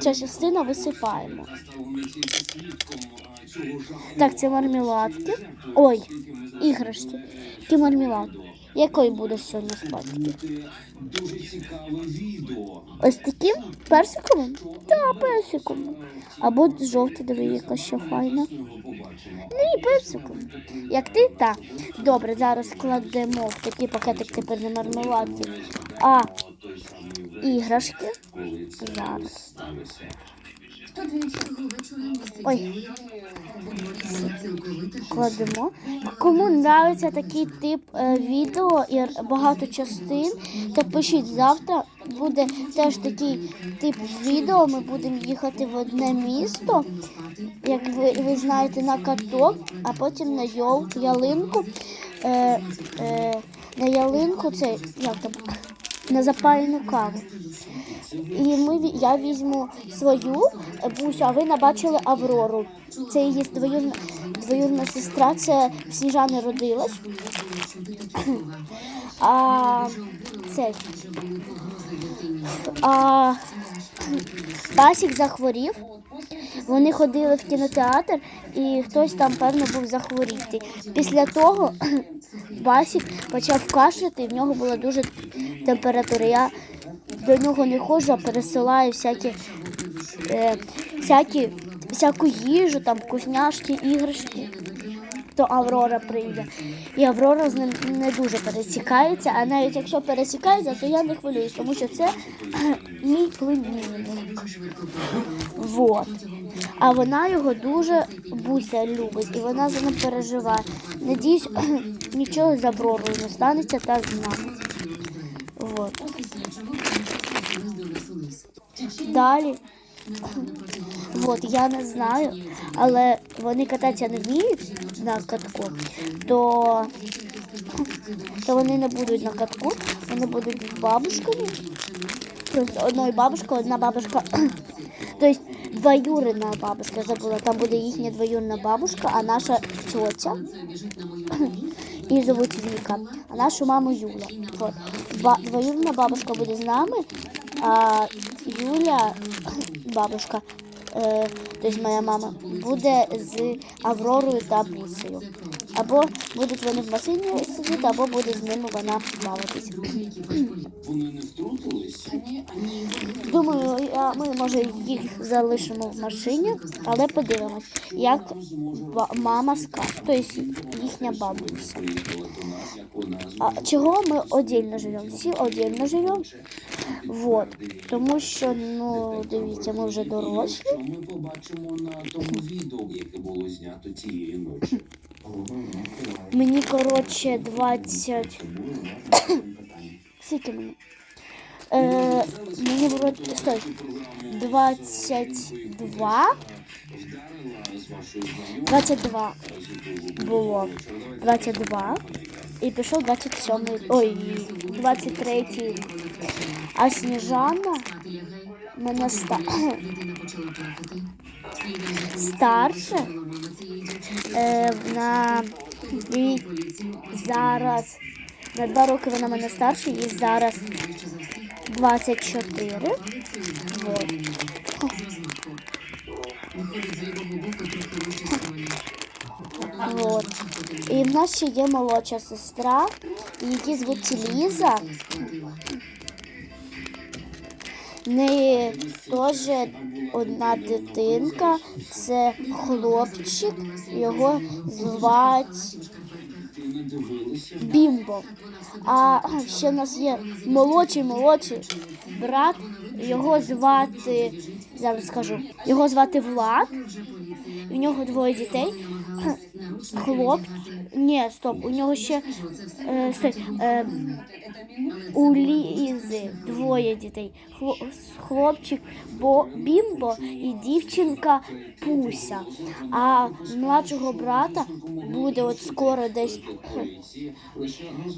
Ця частина висипаємо. Так, це мармеладки. Ой, іграшки. Які мармелад. Який будеш сьогодні спати? Дуже цікаве відео. Ось таким персиковим? Так, персиковим. Або жовтий, диви, яка ще файна. Ні, персиковим. Як ти? Так. Добре, зараз кладемо в такий пакетик тепер не мармеладки. А іграшки. Зараз. Ой. Кладемо. Кому нравиться такий тип е, відео і багато частин, то пишіть завтра. Буде теж такий тип відео. Ми будемо їхати в одне місто, як ви, ви знаєте, на каток, а потім на йол, ялинку. Е, е, на ялинку це як там, на запалену каву. І ми, я візьму свою е, бусю, а ви набачили Аврору. Це її двоюрна, двоюрна сестра, це Сніжани родилась. А це. А, Басік захворів. Вони ходили в кінотеатр і хтось там, певно, був захворіти. Після того Басік почав кашляти, і в нього була дуже температура. Я до нього не ходжу, а пересилаю всякі, е, всякі, всяку їжу, там вкусняшки, іграшки. То Аврора прийде. І Аврора з ним не дуже пересікається, а навіть якщо пересікається, то я не хвилююсь, тому що це мій племінник. Вот. А вона його дуже буся любить, і вона за ним переживає. Надіюсь, нічого з Авророю не станеться та з нами. Вот. Далі. От, я не знаю, але вони кататися не вміють на катку, то, то вони не будуть на катку, вони будуть бабушками. Тобто одною бабушкою, одна бабушка, тобто двоюрідна бабушка, забула, там буде їхня двоюрідна бабушка, а наша тьотя. І зовуть Віка, а нашу маму Юля. Ба- двоюрідна бабушка буде з нами, а Юля, бабушка, е, тобто моя мама, буде з Авророю та Бусею. Або будуть вони в машині сидіти, або буде з ними вона бавитись. Вони не втрутились? Думаю, ми може їх залишимо в машині, але подивимось, як мама скаже, тобто їхня бабуся. А чого ми отдельно живемо? Всі отдельно живемо. Вот. Тому що, ну, дивіться, ми вже дорослі. Ми побачимо на тому відео, яке було знято тієї ночі. Мені, коротше, 20. Скільки мені? Е, мені вроді стой. 22. Вдарила з вашою 22 було. 22. І пішов 27. Ой, 23. А Сніжана мене ста... старше. Е, на і зараз на два роки вона мене старша, і зараз 24. Вот. Вот. І в нас ще є молодша сестра, її звуть Ліза. Неї теж одна дитинка, це хлопчик, його звать Бімбо. А ще в нас є молодший молодший брат, його звати, зараз скажу, його звати Влад. У нього двоє дітей. Хлоп. Ні, стоп, у нього ще е, стой, е, у Лізи двоє дітей. Хлопчик Бо Бімбо і дівчинка Пуся. А младшого брата буде от скоро десь.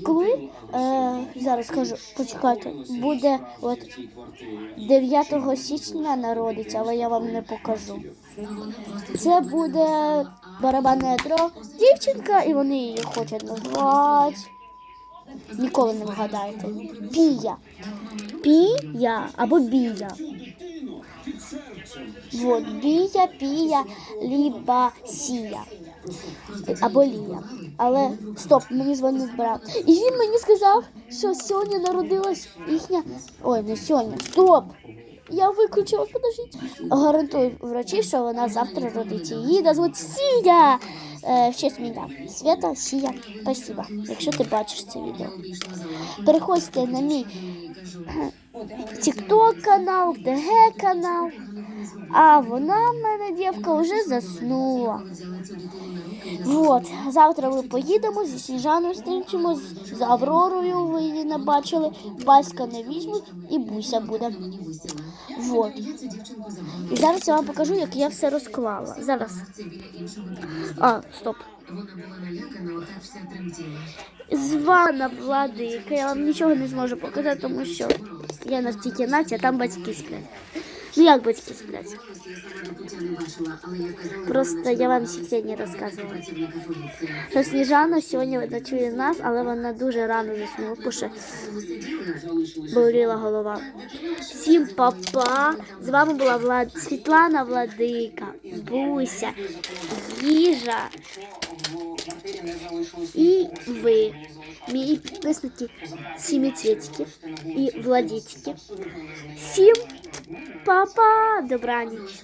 Коли е, зараз скажу, почекайте, буде от 9 січня народиться, але я вам не покажу. Це буде барабанне дро, дівчинка, і вони її хочуть назвати. Ніколи не вгадаєте. Пія. Пія або бія. Вот, Бія, Пія, Ліба, Сія. Або Лія. Але стоп, мені дзвонив брат. І він мені сказав, що сьогодні народилась їхня. Ой, не сьогодні. Стоп! Я виключила, подождіть. Гарантую врачі, що вона завтра родить. Її назвуть Сія. Е, в честь мене. Свята, Сія. Спасибо, якщо ти бачиш це відео. Переходьте на мій тікток канал, ДГ канал. А вона в мене дівка вже заснула. Вот, завтра ми поїдемо зі Сніжаною стрімчимо, з, з Авророю ви її не бачили, Баська не візьмуть і Буся буде. Вот. І зараз я вам покажу, як я все розклала. Зараз. А, стоп. Звана владика. Я вам нічого не зможу показати, тому що я на цій кімнаті, а там батьки сплять. Ну як батьки сплять? Просто я вам ще не розказувала. Що Сніжана сьогодні ночує нас, але вона дуже рано заснула, бо що боліла голова. Всім папа. З вами була Влад... Світлана Владика, Буся, Їжа і ви, мої підписники Сіміцвітики і Владітики. Всім папа, добраніч.